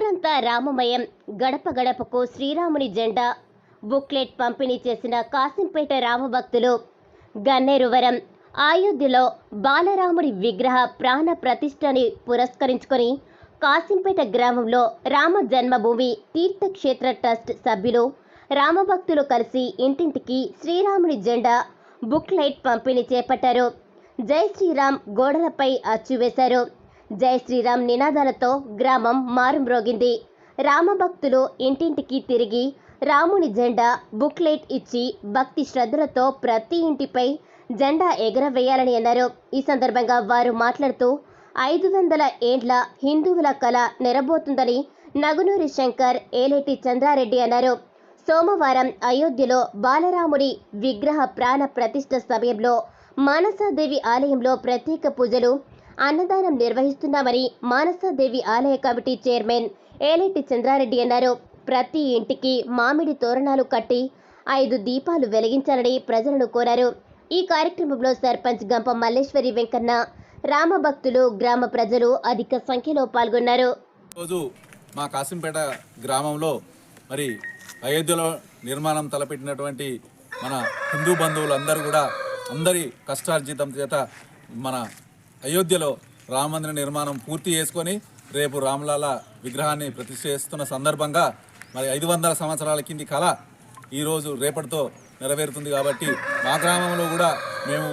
రామమయం. గడప గడపకు శ్రీరాముని జెండా బుక్లెట్ పంపిణీ చేసిన కాసింపేట రామభక్తులు. గన్నేరువరం అయోధ్యలో బాలరాముడి విగ్రహ ప్రాణ ప్రతిష్టని పురస్కరించుకొని కాసింపేట గ్రామంలో రామ జన్మభూమి తీర్థక్షేత్ర ట్రస్ట్ సభ్యులు రామభక్తులు కలిసి ఇంటింటికి శ్రీరాముడి జెండా బుక్లెట్ పంపిణీ చేపట్టారు. జై శ్రీరామ్ గోడలపై అచ్చు వేశారు. జై శ్రీరామ్ నినాదాలతో గ్రామం మారుమ్రోగింది. రామభక్తులు ఇంటింటికి తిరిగి రాముని జెండా బుక్లెట్ ఇచ్చి భక్తి శ్రద్ధలతో ప్రతి ఇంటిపై జెండా ఎగరవేయాలని అన్నారు. ఈ సందర్భంగా వారు మాట్లాడుతూ ఐదు వందల ఏండ్ల హిందువుల కళ నెరబోతుందని నగునూరి శంకర్ ఏలేటి చంద్రారెడ్డి అన్నారు. సోమవారం అయోధ్యలో బాలరాముడి విగ్రహ ప్రాణ ప్రతిష్ఠ సమయంలో మానసాదేవి ఆలయంలో ప్రత్యేక పూజలు అన్నదానం నిర్వహిస్తున్నామని మానసాదేవి ఆలయ కమిటీ చైర్మన్ ఏలేటి చంద్రారెడ్డి అన్నారు. ప్రతి ఇంటికి మామిడి తోరణాలు కట్టి ఐదు దీపాలు వెలిగించాలని ప్రజలను కోరారు. ఈ కార్యక్రమంలో సర్పంచ్ గంప మల్లేశ్వరి వెంకన్న రామభక్తులు గ్రామ ప్రజలు అధిక సంఖ్యలో పాల్గొన్నారు. రోజు మా కాసింపేట గ్రామంలో మరి అయోధ్యలో నిర్మాణం తలపెట్టినటువంటి మన హిందూ బంధువులందరూ కూడా అందరి కష్టార్జితం చేత మన అయోధ్యలో రామమందిర నిర్మాణం పూర్తి చేసుకొని రేపు రామలాల విగ్రహాన్ని ప్రతిష్ఠ చేస్తున్న సందర్భంగా మరి ఐదు వందల సంవత్సరాల కింది కళ ఈరోజు రేపటితో నెరవేరుతుంది కాబట్టి మా గ్రామంలో కూడా మేము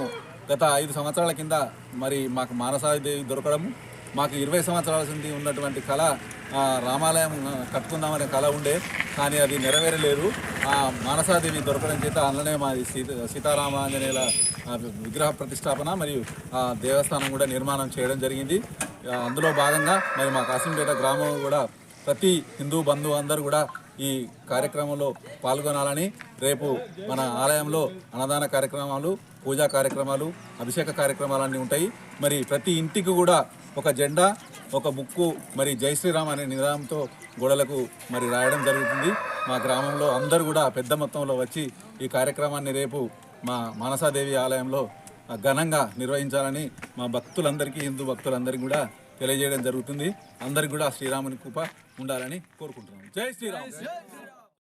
గత ఐదు సంవత్సరాల కింద మరి మాకు మానసాదేవి దొరకడము మాకు ఇరవై సంవత్సరాల నుండి ఉన్నటువంటి కళ రామాలయం కట్టుకుందామనే కళ ఉండే కానీ అది నెరవేరలేదు. ఆ మానసాదేవి దొరకడం చేత అందులోనే మాది సీత సీతారామ ఆంజనేయుల విగ్రహ ప్రతిష్టాపన మరియు ఆ దేవస్థానం కూడా నిర్మాణం చేయడం జరిగింది. అందులో భాగంగా మరి మా కాసింపేట గ్రామం కూడా ప్రతి హిందూ బంధువు అందరూ కూడా ఈ కార్యక్రమంలో పాల్గొనాలని రేపు మన ఆలయంలో అన్నదాన కార్యక్రమాలు పూజా కార్యక్రమాలు అభిషేక కార్యక్రమాలు అన్నీ ఉంటాయి. మరి ప్రతి ఇంటికి కూడా ఒక జెండా ఒక బుక్కు మరి జై శ్రీరామ్ అనే నినాదంతో గోడలకు మరి రాయడం జరుగుతుంది. మా గ్రామంలో అందరూ కూడా పెద్ద మొత్తంలో వచ్చి ఈ కార్యక్రమాన్ని రేపు మా మానసాదేవి ఆలయంలో ఘనంగా నిర్వహించాలని మా భక్తులందరికీ హిందూ భక్తులందరికీ కూడా తెలియజేయడం జరుగుతుంది. అందరికీ కూడా శ్రీరాముని కృప ఉండాలని కోరుకుంటున్నాం. జై శ్రీరామ్.